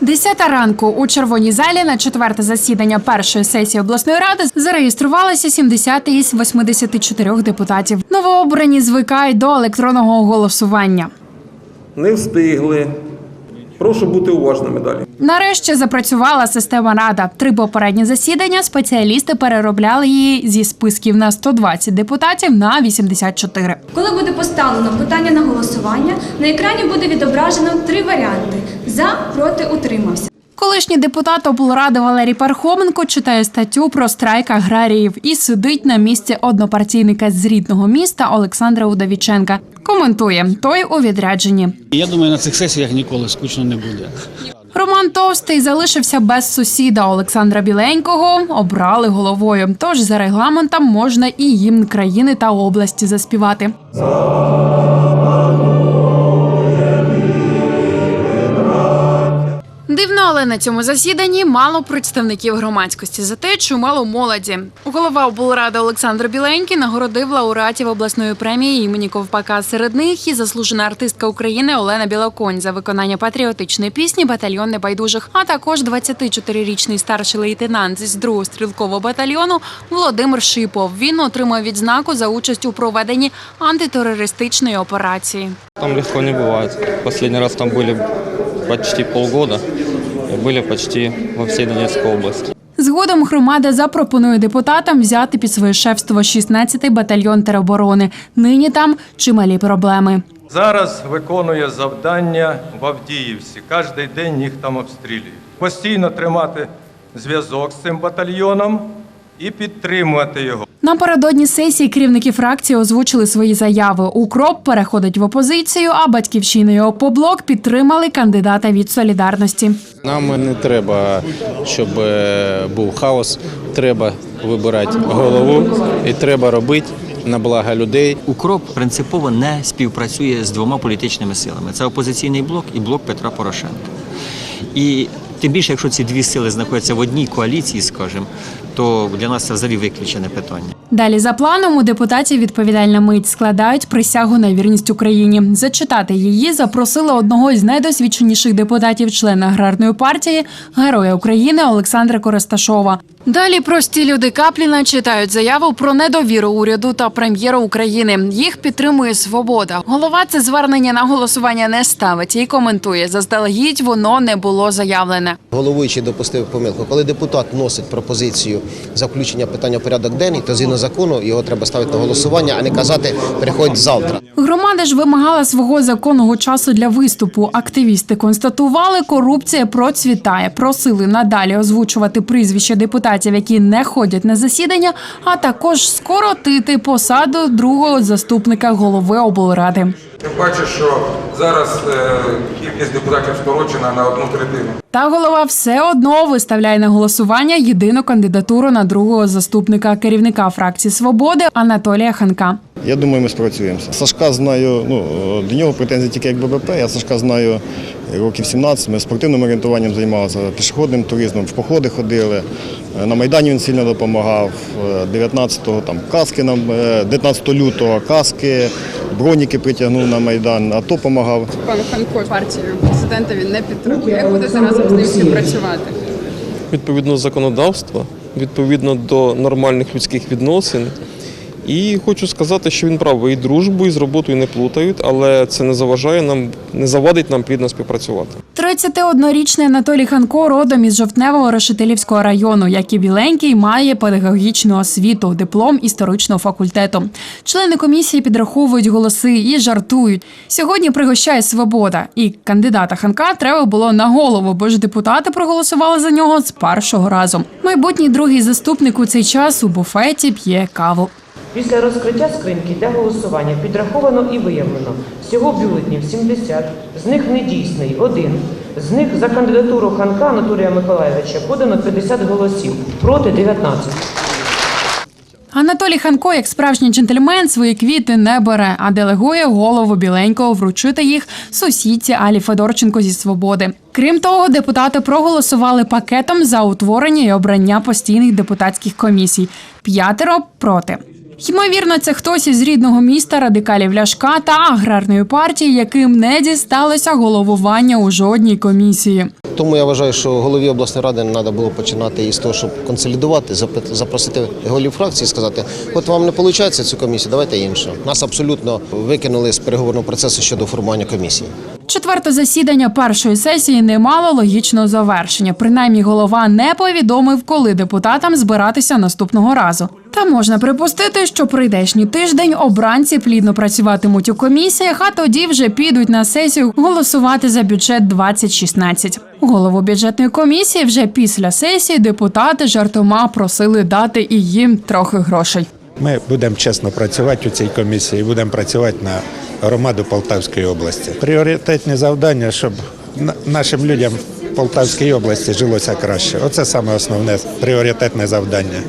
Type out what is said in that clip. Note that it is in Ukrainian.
Десята ранку у червоній залі на четверте засідання першої сесії обласної ради зареєструвалися 70 із 84 депутатів. Новообрані звикають до електронного голосування. Не встигли. Прошу бути уважними далі. Нарешті запрацювала система рада. Три попередні засідання спеціалісти переробляли її зі списків на 120 депутатів на 84. Коли буде поставлено питання на голосування, на екрані буде відображено три варіанти: за, проти, утримався. Колишній депутат облради Валерій Пархоменко читає статтю про страйк аграріїв і сидить на місці однопартійника з рідного міста Олександра Удовіченка. Коментує той у відрядженні. Я думаю, на цих сесіях ніколи скучно не буде. Роман Товстий залишився без сусіда Олександра Біленького. Обрали головою. Тож за регламентом можна і гімн країни та області заспівати. Дивно, але на цьому засіданні мало представників громадськості за те, чимало молоді. Голова облради Олександр Біленький нагородив лауреатів обласної премії імені Ковпака. Серед них і заслужена артистка України Олена Білоконь за виконання патріотичної пісні Батальйон небайдужих, а також 24-річний старший лейтенант з 2-го стрілкового батальйону Володимир Шипов. Він отримав відзнаку за участь у проведенні антитерористичної операції. Там легко не бывает. Последний раз там были почти полгода были почти во всей Донецкой области. Згодом громада запропонує депутатам взяти під своє шефство 16-й батальйон тероборони. Нині там чималі проблеми. Зараз виконує завдання в Авдіївці. Кожен день їх там обстрілюють. Постійно тримати зв'язок з цим батальйоном і підтримувати його. Напередодні сесії керівники фракції озвучили свої заяви. Укроп переходить в опозицію, а батьківщина і опоблок підтримали кандидата від солідарності. Нам не треба, щоб е, був хаос. Треба вибирати голову і треба робити на благо людей. Укроп принципово не співпрацює з двома політичними силами: це опозиційний блок і блок Петра Порошенка. І тим більше, якщо ці дві сили знаходяться в одній коаліції, скажімо, то для нас це взагалі виключене питання. Далі за планом у депутатів відповідальна мить складають присягу на вірність Україні. Зачитати її запросили одного із найдосвідченіших депутатів, члена аграрної партії, героя України Олександра Коросташова. Далі прості люди Капліна читають заяву про недовіру уряду та прем'єра України. Їх підтримує свобода. Голова це звернення на голосування не ставить і коментує. Заздалегідь воно не було заявлене. Головуючий допустив помилку. Коли депутат вносить пропозицію за включення питання в порядок денний, то згідно закону його треба ставити на голосування, а не казати приходь завтра. Громада ж вимагала свого законного часу для виступу. Активісти констатували, корупція процвітає. Просили надалі озвучувати прізвища депутатів, які не ходять на засідання, а також скоротити посаду другого заступника голови облради. Тим паче, що зараз е, кількість депутатів скорочена на одну третину. Та голова все одно виставляє на голосування єдину кандидатуру на другого заступника керівника фракції Свободи Анатолія Ханка. Я думаю, ми спрацюємося. Сашка знаю, ну до нього претензії тільки як ББП. Я Сашка знаю років 17. Ми спортивним орієнтуванням займалися, пішохідним туризмом, в походи ходили. Е, На Майдані він сильно допомагав. Е, 19-го там каски нам, е, 19 лютого каски, броніки притягнув на Майдан, АТО допомагав. Пан Ханко партію президента він не підтримує. Як буде разом з ним співпрацювати? Відповідно до законодавства, відповідно до нормальних людських відносин. І хочу сказати, що він правий і дружбу, і з роботою не плутають, але це не заважає нам, не завадить нам плідно співпрацювати. 31-річний Анатолій Ханко родом із Жовтневого Решетилівського району, як і Біленький, має педагогічну освіту, диплом історичного факультету. Члени комісії підраховують голоси і жартують. Сьогодні пригощає свобода, і кандидата Ханка треба було на голову, бо ж депутати проголосували за нього з першого разу. Майбутній другий заступник у цей час у буфеті п'є каву. Після розкриття скриньки для голосування підраховано і виявлено всього бюлетнів 70, з них недійсний – один. З них за кандидатуру Ханка Анатолія Миколаєвича подано 50 голосів, проти 19. Анатолій Ханко, як справжній джентльмен, свої квіти не бере, а делегує голову біленького вручити їх сусідці Алі Федорченко зі свободи. Крім того, депутати проголосували пакетом за утворення і обрання постійних депутатських комісій. П'ятеро проти. Ймовірно, це хтось із рідного міста радикалів Ляшка та аграрної партії, яким не дісталося головування у жодній комісії. Тому я вважаю, що голові обласної ради не треба було починати із того, щоб консолідувати, запросити голів фракції і сказати, от вам не виходить цю комісію, давайте іншу. Нас абсолютно викинули з переговорного процесу щодо формування комісії. Четверте засідання першої сесії не мало логічного завершення. Принаймні, голова не повідомив, коли депутатам збиратися наступного разу. Та можна припустити, що прийдешній тиждень обранці плідно працюватимуть у комісіях, а тоді вже підуть на сесію голосувати за бюджет 2016. Голову бюджетної комісії вже після сесії депутати жартома просили дати і їм трохи грошей. Ми будемо чесно працювати у цій комісії, будемо працювати на громаду Полтавської області. Пріоритетні завдання, щоб на- нашим людям в Полтавській області жилося краще. Оце саме основне пріоритетне завдання.